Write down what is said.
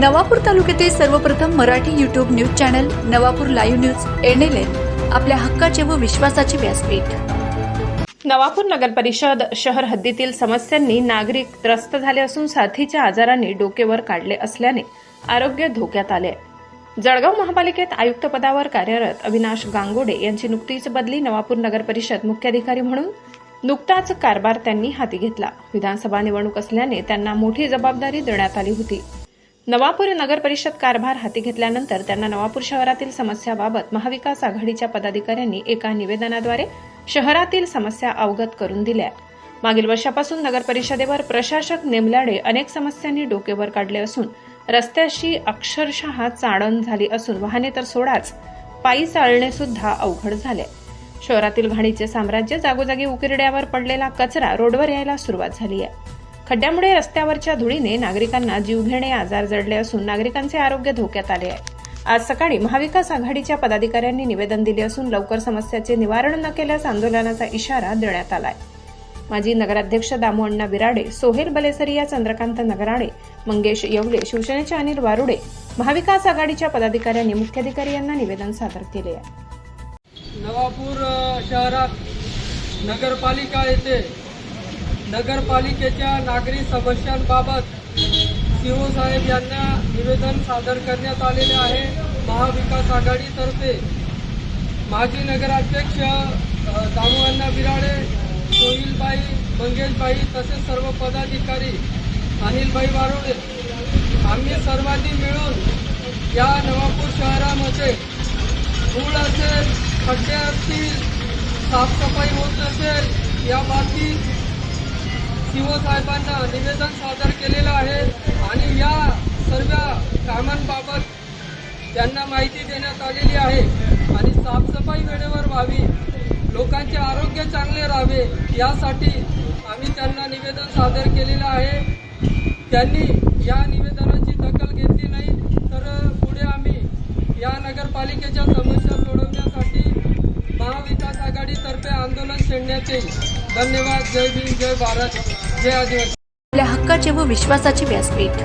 नवापूर तालुक्यातील सर्वप्रथम Marathi YouTube news channel Navapur live news NLN आपल्या हक्काचे व विश्वासाचे व्यासपीठ. नवापूर नगर परिषद शहर हद्दीतील समस्यांनी नागरिक त्रस्त झाले असून साथीच्या आजारांनी डोकेवर काढले असल्याने आरोग्य धोक्यात आले. जळगाव महापालिकेत आयुक्त पदावर कार्यरत अविनाश गांगोडे यांची नुकतीच बदली नवापूर नगर परिषद मुख्याधिकारी म्हणून नुकताच कारभार त्यांनी हाती घेतला. विधानसभा निवडणूक असल्याने त्यांना मोठी जबाबदारी देण्यात आली होती. नवापूर नगर परिषद कारभार हाती घेतल्यानंतर त्यांना नवापूर शहरातील समस्याबाबत महाविकास आघाडीच्या पदाधिकाऱ्यांनी एका निवेदनाद्वारे शहरातील समस्या अवगत करून दिल्या. मागील वर्षापासून नगर परिषदेवर प्रशासक नेमल्याने अनेक समस्यांनी डोकेवर काढले असून रस्त्याशी अक्षरशः चाणण झाली असून वाहने तर सोडाच पायी चालणे सुद्धा अवघड झाले. शहरातील घाणीचे साम्राज्य जागोजागी उकिरड्यावर पडलेला कचरा रोडवर यायला सुरुवात झाली आहे. खड्ड्यामुळे रस्त्यावरच्या धुळीने नागरिकांना जीवघेणे आजार जडले असून नागरिकांचे आरोग्य धोक्यात आले आहे. आज सकाळी महाविकास आघाडीच्या पदाधिकाऱ्यांनी निवेदन दिले असून लवकर समस्याचे निवारण न केल्यास आंदोलनाचा इशारा देण्यात आलाय. माजी नगराध्यक्ष दामू अण्णा बिराडे सोहेल बलेसरिया चंद्रकांत नगराडे मंगेश येवले शिवसेनेचे अनिल वारुडे महाविकास आघाडीच्या पदाधिकाऱ्यांनी मुख्याधिकारी यांना निवेदन सादर केले आहे. नवापूर शहरात नगरपालिका येथे नगरपालिकेच्या नागरी समस्यांबाबत सीओ साहेब यांना निवेदन सादर करण्यात आलेले आहे. महाविकास आघाडीतर्फे माजी नगराध्यक्ष अ, दामोअण्णा बिराडे सोहिलबाई मंगेशबाई तसेच सर्व पदाधिकारी अनिलबाई वारोडे आम्ही सर्वांनी मिळून या नवापूर शहरामध्ये धूळ असेल खड्डे असतील साफसफाई होत नसेल या बाबतीत सीओ साहेबांना निवेदन सादर केलेलं आहे आणि या सर्व कामांबाबत त्यांना माहिती देण्यात आलेली आहे. आणि साफसफाई वेळेवर व्हावी लोकांचे आरोग्य चांगले राहावे यासाठी आम्ही त्यांना निवेदन सादर केलेलं आहे. त्यांनी या निवेदनाची दखल घेतली नाही तर पुढे आम्ही या नगरपालिकेच्या समस्या सोडवण्यासाठी महाविकास आघाडीतर्फे आंदोलन छेडण्यात येईल. धन्यवाद. जय भीम जय भारत. जय आदिवासी. आपल्या हक्काचे व विश्वासाचे व्यासपीठ.